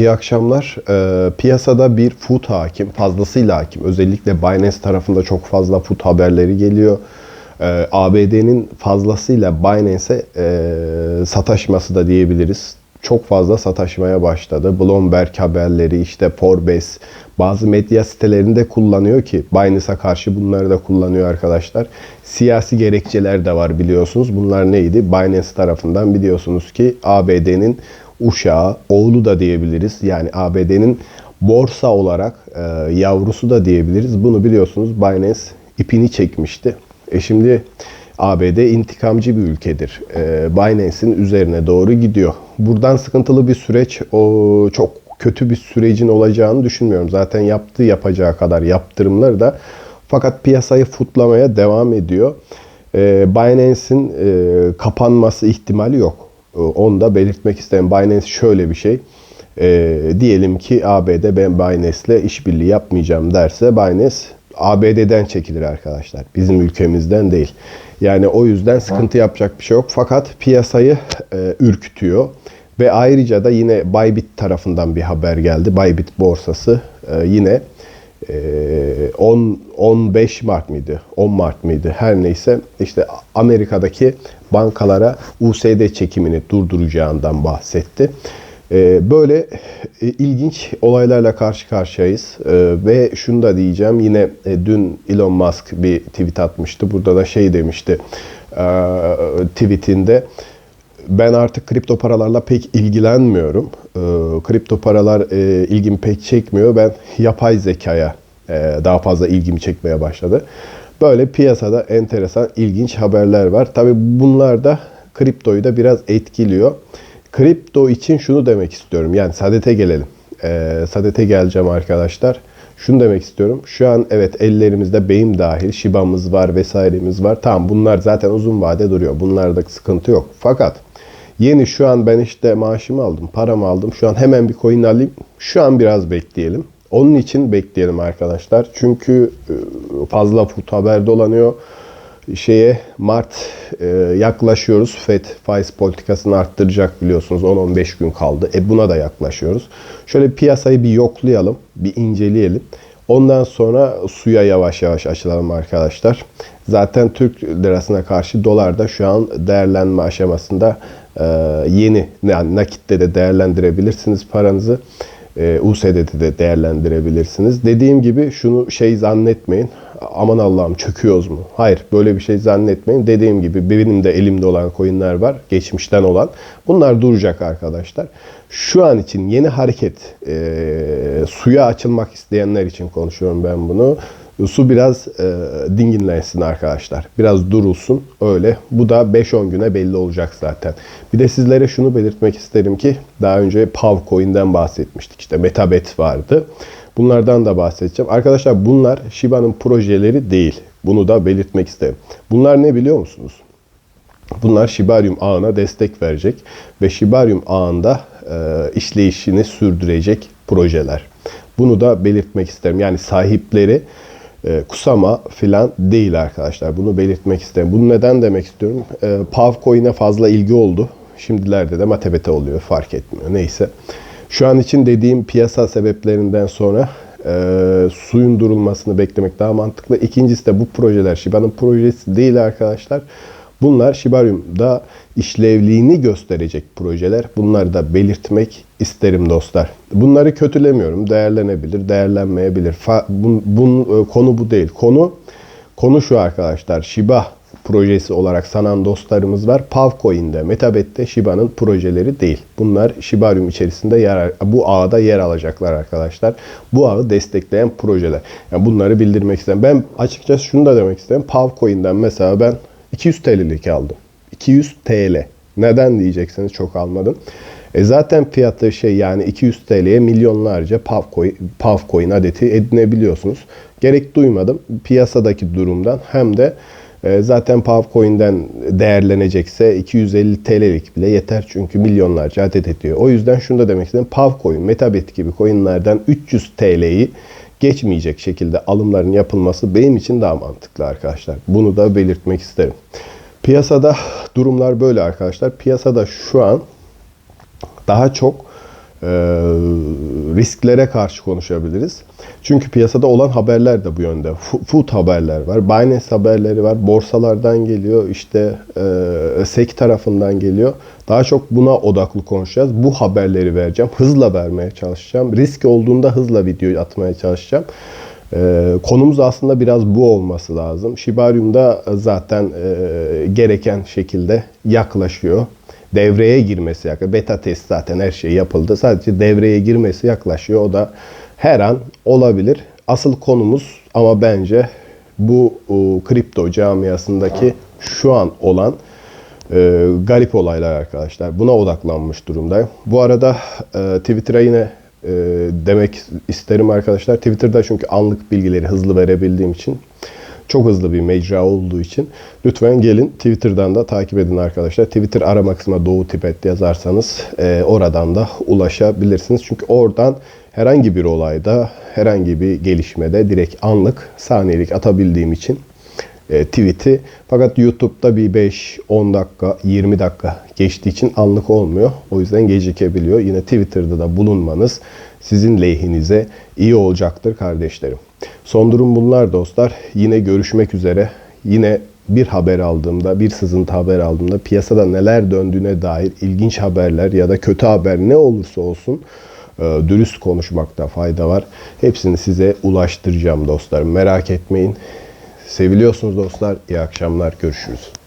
iyi akşamlar. Ee, piyasada bir food hakim, fazlasıyla hakim. Özellikle Binance tarafında çok fazla food haberleri geliyor. Ee, ABD'nin fazlasıyla Binance'e e, sataşması da diyebiliriz. Çok fazla sataşmaya başladı. Bloomberg haberleri, işte Forbes, bazı medya sitelerinde kullanıyor ki Binance'a karşı bunları da kullanıyor arkadaşlar. Siyasi gerekçeler de var biliyorsunuz. Bunlar neydi? Binance tarafından biliyorsunuz ki ABD'nin uşağı, oğlu da diyebiliriz. Yani ABD'nin borsa olarak e, yavrusu da diyebiliriz. Bunu biliyorsunuz Binance ipini çekmişti. E şimdi ABD intikamcı bir ülkedir. E, Binance'in üzerine doğru gidiyor. Buradan sıkıntılı bir süreç, o çok kötü bir sürecin olacağını düşünmüyorum. Zaten yaptığı yapacağı kadar yaptırımları da fakat piyasayı futlamaya devam ediyor. E, Binance'in e, kapanması ihtimali yok. E, onu da belirtmek isterim. Binance şöyle bir şey. E, diyelim ki ABD ben Binance'le işbirliği yapmayacağım derse Binance ABD'den çekilir arkadaşlar. Bizim ülkemizden değil. Yani o yüzden sıkıntı yapacak bir şey yok. Fakat piyasayı e, ürkütüyor. Ve ayrıca da yine Bybit tarafından bir haber geldi. Bybit borsası e, yine 10 15 Mart mıydı? 10 Mart mıydı? Her neyse işte Amerika'daki bankalara USD çekimini durduracağından bahsetti. E, böyle e, ilginç olaylarla karşı karşıyayız E, ve şunu da diyeceğim yine e, dün Elon Musk bir tweet atmıştı. Burada da şey demişti e, tweetinde ben artık kripto paralarla pek ilgilenmiyorum. E, kripto paralar e, ilgimi pek çekmiyor. Ben yapay zekaya e, daha fazla ilgimi çekmeye başladı. Böyle piyasada enteresan, ilginç haberler var. Tabi bunlar da kriptoyu da biraz etkiliyor. Kripto için şunu demek istiyorum. Yani sadete gelelim. E, sadete geleceğim arkadaşlar. Şunu demek istiyorum. Şu an evet ellerimizde beyin dahil Shiba'mız var vesairemiz var. Tamam bunlar zaten uzun vade duruyor. Bunlarda sıkıntı yok. Fakat Yeni şu an ben işte maaşımı aldım, paramı aldım. Şu an hemen bir coin alayım. Şu an biraz bekleyelim. Onun için bekleyelim arkadaşlar. Çünkü e, fazla fut haber dolanıyor. Şeye Mart e, yaklaşıyoruz. FED faiz politikasını arttıracak biliyorsunuz. 10-15 gün kaldı. E buna da yaklaşıyoruz. Şöyle piyasayı bir yoklayalım, bir inceleyelim. Ondan sonra suya yavaş yavaş açılalım arkadaşlar. Zaten Türk lirasına karşı dolar da şu an değerlenme aşamasında yeni yani nakitte de değerlendirebilirsiniz paranızı. E, USD'de de değerlendirebilirsiniz. Dediğim gibi şunu şey zannetmeyin. Aman Allah'ım çöküyoruz mu? Hayır böyle bir şey zannetmeyin. Dediğim gibi benim de elimde olan coinler var. Geçmişten olan. Bunlar duracak arkadaşlar. Şu an için yeni hareket e, suya açılmak isteyenler için konuşuyorum ben bunu. Su biraz e, dinginlensin arkadaşlar. Biraz durulsun öyle. Bu da 5-10 güne belli olacak zaten. Bir de sizlere şunu belirtmek isterim ki daha önce Pavcoin'den bahsetmiştik. İşte Metabet vardı. Bunlardan da bahsedeceğim. Arkadaşlar bunlar Shiba'nın projeleri değil. Bunu da belirtmek isterim. Bunlar ne biliyor musunuz? Bunlar Shibarium ağına destek verecek ve Shibarium ağında e, işleyişini sürdürecek projeler. Bunu da belirtmek isterim. Yani sahipleri e, kusama filan değil arkadaşlar. Bunu belirtmek isterim. Bunu neden demek istiyorum? E, Pavcoin'e fazla ilgi oldu. Şimdilerde de Matebete oluyor. Fark etmiyor. Neyse. Şu an için dediğim piyasa sebeplerinden sonra e, suyun durulmasını beklemek daha mantıklı. İkincisi de bu projeler Shiba'nın projesi değil arkadaşlar. Bunlar Shibarium'da işlevliğini gösterecek projeler. Bunları da belirtmek isterim dostlar. Bunları kötülemiyorum. Değerlenebilir, değerlenmeyebilir. Fa, bun, bun, konu bu değil. Konu konu şu arkadaşlar. Shiba projesi olarak sanan dostlarımız var. Pavcoin'de, Metabet'te Shiba'nın projeleri değil. Bunlar Shibarium içerisinde yer, bu ağda yer alacaklar arkadaşlar. Bu ağı destekleyen projeler. Yani bunları bildirmek istedim. Ben açıkçası şunu da demek istedim. Pavcoin'den mesela ben 200 TL'lik aldım. 200 TL. Neden diyeceksiniz çok almadım. E zaten fiyatı şey yani 200 TL'ye milyonlarca Pavcoin, Pavcoin adeti edinebiliyorsunuz. Gerek duymadım piyasadaki durumdan hem de e, zaten Pavcoin'den değerlenecekse 250 TL'lik bile yeter çünkü milyonlarca adet ediyor. O yüzden şunu da demek istedim. Pavcoin, Metabit gibi coinlerden 300 TL'yi geçmeyecek şekilde alımların yapılması benim için daha mantıklı arkadaşlar. Bunu da belirtmek isterim. Piyasada durumlar böyle arkadaşlar. Piyasada şu an daha çok e, risklere karşı konuşabiliriz. Çünkü piyasada olan haberler de bu yönde. Food haberler var, Binance haberleri var, borsalardan geliyor, işte e, SEC tarafından geliyor. Daha çok buna odaklı konuşacağız. Bu haberleri vereceğim. Hızla vermeye çalışacağım. Risk olduğunda hızla video atmaya çalışacağım. Ee, konumuz aslında biraz bu olması lazım. Shibarium'da zaten e, gereken şekilde yaklaşıyor. Devreye girmesi yaklaşıyor. Beta test zaten her şey yapıldı. Sadece devreye girmesi yaklaşıyor. O da her an olabilir. Asıl konumuz ama bence bu kripto camiasındaki şu an olan e, garip olaylar arkadaşlar. Buna odaklanmış durumdayım. Bu arada e, Twitter'a yine e, demek isterim arkadaşlar. Twitter'da çünkü anlık bilgileri hızlı verebildiğim için çok hızlı bir mecra olduğu için lütfen gelin Twitter'dan da takip edin arkadaşlar. Twitter arama kısmına Doğu Tibet yazarsanız e, oradan da ulaşabilirsiniz. Çünkü oradan herhangi bir olayda, herhangi bir gelişmede direkt anlık, saniyelik atabildiğim için e, tweet'i. Fakat YouTube'da bir 5-10 dakika, 20 dakika geçtiği için anlık olmuyor. O yüzden gecikebiliyor. Yine Twitter'da da bulunmanız sizin lehinize iyi olacaktır kardeşlerim. Son durum bunlar dostlar. Yine görüşmek üzere. Yine bir haber aldığımda, bir sızıntı haber aldığımda piyasada neler döndüğüne dair ilginç haberler ya da kötü haber ne olursa olsun e, dürüst konuşmakta fayda var. Hepsini size ulaştıracağım dostlarım. Merak etmeyin. Seviliyorsunuz dostlar. İyi akşamlar. Görüşürüz.